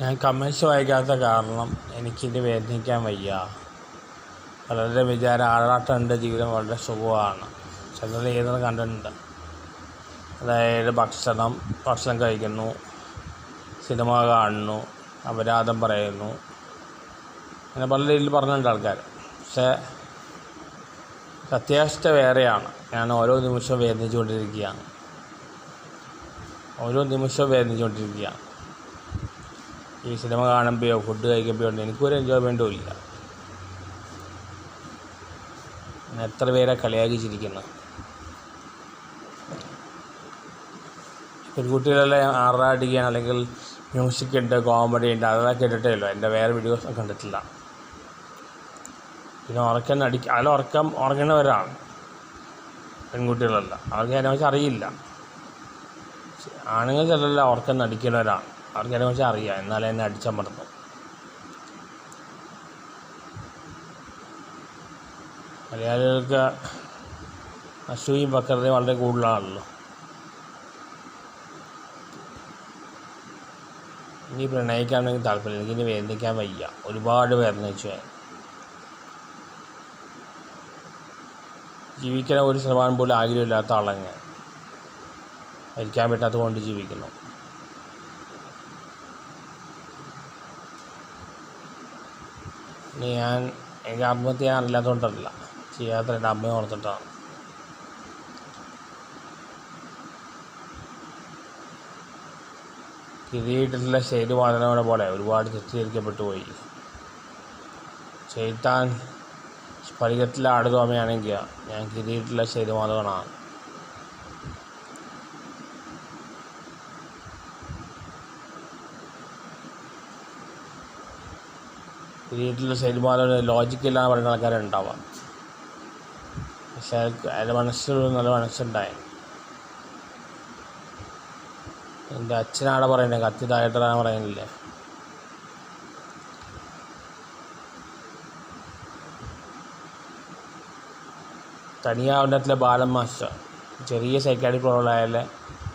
ഞാൻ കമൻസ് വായിക്കാത്ത കാരണം എനിക്കിത് വേദനിക്കാൻ വയ്യ. വളരെ വിചാരം ആറാട്ടുണ്ട് ജീവിതം വളരെ സുഖമാണ്. ചിലർ ചെയ്യുന്നത് കണ്ടിട്ടുണ്ട്. അതായത് ഭക്ഷണം ഭക്ഷണം കഴിക്കുന്നു സിനിമ കാണുന്നു അപരാധം പറയുന്നു. അങ്ങനെ പല രീതിയിൽ പറഞ്ഞിട്ടുണ്ട് ആൾക്കാർ പക്ഷേ സത്യാവസ്ഥ വേറെയാണ്. ഞാൻ ഓരോ നിമിഷവും വേദനിച്ചുകൊണ്ടിരിക്കുകയാണ്. ഓരോ നിമിഷവും വേദനിച്ചുകൊണ്ടിരിക്കുകയാണ്. ഈ സിനിമ കാണുമ്പോഴോ ഫുഡ് കഴിക്കുമ്പോഴോ എനിക്കൊരു എൻജോയ്മെന്റും ഇല്ല. എത്ര പേരെ കളിയാക്കി ചിരിക്കുന്നു. പെൺകുട്ടികളെല്ലാം ആറാടിക്കാൻ അല്ലെങ്കിൽ മ്യൂസിക് ഉണ്ട് കോമഡി ഉണ്ട് അതൊക്കെ കേട്ടിട്ടേ ഉള്ളൂ. എന്റെ വേറെ വീഡിയോസ് കണ്ടിട്ടില്ല. പിന്നെ ഉറക്കം അടി അതിൽ ഉറക്കം ഉറങ്ങുന്നവരാണ്. പെൺകുട്ടികളല്ല. അവർക്ക് അതിനെക്കുറിച്ച് അറിയില്ല. ആണുങ്ങൾ ഉറക്കം നടിക്കുന്നവരാണ്. അവർക്ക് കുറിച്ച് അറിയാം. എന്നാലേ എന്നെ അടിച്ചമർത്തും. മലയാളികൾക്ക് അസൂയും വക്രതയും വളരെ കൂടുതലാണല്ലോ. ഇനി പ്രണയിക്കാണെങ്കിൽ താല്പര്യം എനിക്കിനി വേദനിക്കാൻ വയ്യ. ഒരുപാട് വേദനിച്ചു ഞാൻ ജീവിക്കാൻ ഒരു ശതമാനം പോലും ആഗ്രഹമില്ലാത്ത ഞാൻ മരിക്കാൻ പറ്റാത്തത് കൊണ്ട് ജീവിക്കുന്നു. ഞാൻ എനിക്ക് ആത്മഹത്യ ചെയ്യാൻ അറിയാത്തതുകൊണ്ടല്ല ചെയ്യാത്ത എന്റെ അമ്മയെ ഓർത്തിട്ടാണ് കിരീട്ടിലുള്ള ശൈലി വാദനയുടെ പോലെ ഒരുപാട് തെറ്റിദ്ധരിക്കപ്പെട്ടു പോയി. ചെയ്ത്താൻ സ്ഫടികത്തിലെ ആടുതോമയാണെങ്കിൽ ഞാൻ ശൈലി ശൈലമാധവനാണ് കിരീടത്തിലെ ശൈലമാധവന് ലോജിക്കില്ലാന്ന് പറയുന്ന ആൾക്കാരുണ്ടാവാം പക്ഷെ അയാൾ മനസ്സിൽ നല്ല മനസ്സുണ്ടായി. എന്റെ അച്ഛനാടെ പറയുന്നത് കത്തി താഴെട്ടിടാൻ പറയുന്നില്ലേ? തനിയാവണ്ടത്തിലെ ബാലൻ മാസ്റ്റർ ചെറിയ സൈക്കാട്രിക് പ്രോബ്ലം ആയാലേ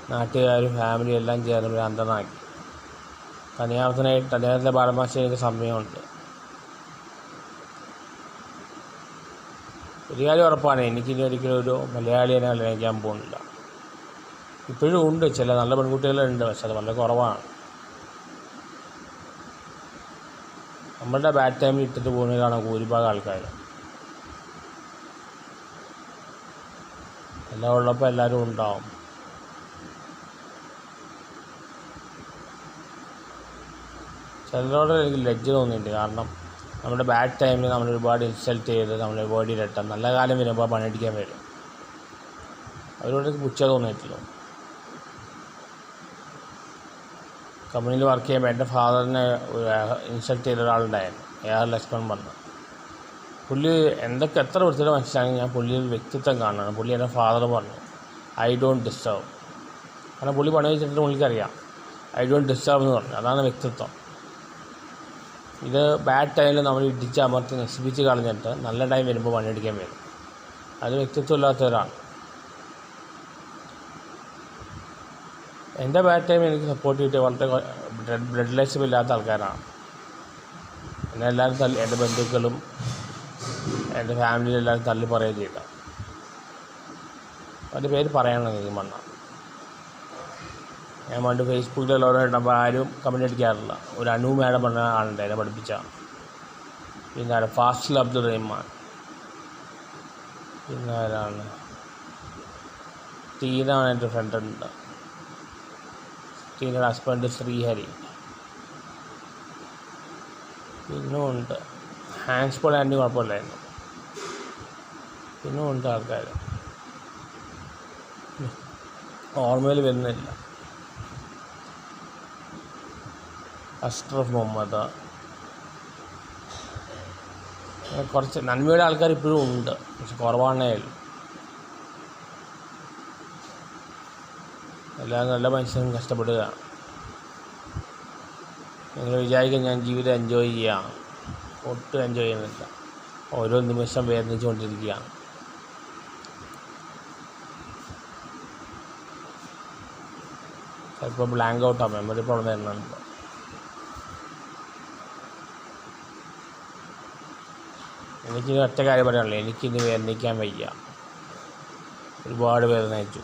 നാട്ടുകാരും ഫാമിലിയും എല്ലാം ചേർന്ന് അന്തനാക്കി തനിയാവത്തിനായി തനിയാവത്തിലെ ബാലൻ മാസ്റ്റർ എനിക്ക് സമയമുണ്ട്. ഒരു കാര്യം ഉറപ്പാണ്. എനിക്കിനി ഒരിക്കലും ഒരു മലയാളിയെ കല്യാണിക്കാൻ പോകുന്നില്ല. ഇപ്പോഴും ഉണ്ട്. ചില നല്ല പെൺകുട്ടികളുണ്ട്. പക്ഷെ അത് വളരെ കുറവാണ്. നമ്മളുടെ ബാഡ് ടൈമിൽ ഇട്ടിട്ട് പോകുന്നതാണ് ഭൂരിഭാഗം ആൾക്കാർ എല്ലാം ഉള്ളപ്പോൾ എല്ലാവരും ഉണ്ടാവും. ചിലരോട് എനിക്ക് ലജ്ജ തോന്നിയിട്ടുണ്ട്. കാരണം നമ്മുടെ ബാഡ് ടൈമിൽ നമ്മൾ ഒരുപാട് ഇൻസൾട്ട് ചെയ്ത് ബോഡി ബോഡിയിലിട്ട നല്ല കാലം വരുമ്പോൾ പണിയടിക്കാൻ വരും. അവരോട് പുച്ഛ തോന്നിയിട്ടില്ല. കമ്പനിയിൽ വർക്ക് ചെയ്യുമ്പോൾ എന്റെ ഫാദറിനെ ഇൻസൾട്ട് ചെയ്ത ഒരാളുണ്ടായിരുന്നു. എ ആർ ലക്ഷ്മൺ വന്ന് പുള്ളി എന്തൊക്കെ എത്ര വൃത്തിയുടെ മനസ്സിലാണെങ്കിൽ ഞാൻ പുള്ളിയിൽ വ്യക്തിത്വം കാണുകയാണ് പുള്ളി എന്റെ ഫാദർ പറഞ്ഞു ഐ ഡോണ്ട് ഡിസ്റ്റർബ് കാരണം പുള്ളി പണി വെച്ചിട്ട് പുള്ളിക്കറിയാം. ഐ ഡോണ്ട് ഡിസ്റ്റർബ് എന്ന് പറഞ്ഞു. അതാണ് വ്യക്തിത്വം. ഇത് ബാഡ് ടൈമിൽ നമ്മൾ ഇടിച്ച് അമർത്തി നശിപ്പിച്ച് കളഞ്ഞിട്ട് നല്ല ടൈം വരുമ്പോൾ പണിയെടുക്കാൻ വരും. അത് വ്യക്തിത്വം ഇല്ലാത്തവരാണ്. എന്റെ ബാഡ് ടൈം എനിക്ക് സപ്പോർട്ട് കിട്ടിയ വളരെ ബ്ലഡ് ബ്ലഡ് റിലേഷൻ ഇല്ലാത്ത ആൾക്കാരാണ്. എന്നെ എല്ലാവരും തല്ലി എന്റെ ബന്ധുക്കളും എന്റെ ഫാമിലിയിലെല്ലാവരും തള്ളി പറയുകയും ചെയ്ത. അതിന്റെ പേര് പറയണം എനിക്ക് മണ്ണ ഞാൻ പണ്ട് ഫേസ്ബുക്കിൽ ഓരോ ഇടുമ്പോൾ ആരും കമന്റ് അടിക്കാറില്ല. ഒരു അനു മാഡം പറഞ്ഞ ആളുണ്ട് എന്നെ പഠിപ്പിച്ച. പിന്നെ ആരാ? ഫാസിൽ അബ്ദുൾ റഹ്മാൻ പിന്നെ ആരാണ്? ടീന എന്റെ ഫ്രണ്ട് ഉണ്ട്. ടീനയുടെ ഹസ്ബൻഡ് ശ്രീഹരി. പിന്നും ഉണ്ട്. ഹാൻഡ്സ് പോലെ ആൻഡി കുഴപ്പമില്ലായിരുന്നു. പിന്നും ഉണ്ട് ആൾക്കാർ ഓർമ്മയിൽ വരുന്നില്ല. അഷ്റഫ് മുഹമ്മദ്. കുറച്ച് നന്മയുടെ ആൾക്കാർ ഇപ്പോഴും ഉണ്ട്. പക്ഷെ കുറവാണേ എല്ലാ നല്ല മനുഷ്യരും കഷ്ടപ്പെടുക നിങ്ങൾ വിചാരിക്കും ഞാൻ ജീവിതം എൻജോയ് ചെയ്യാം. ഒട്ടും എൻജോയ് ചെയ്യുന്നില്ല. ഓരോ നിമിഷം വേദനിച്ചുകൊണ്ടിരിക്കുകയാണ്. ചിലപ്പോൾ ബ്ലാങ്ക് ഔട്ടാണ് മെമ്മറി പ്രോബ്ലം വരുന്നുണ്ട്. എനിക്ക് ഒറ്റ കാര്യം പറയാനുള്ളൂ. എനിക്കിത് വേദനിക്കാൻ വയ്യ. ഒരുപാട് വേദന അയച്ചു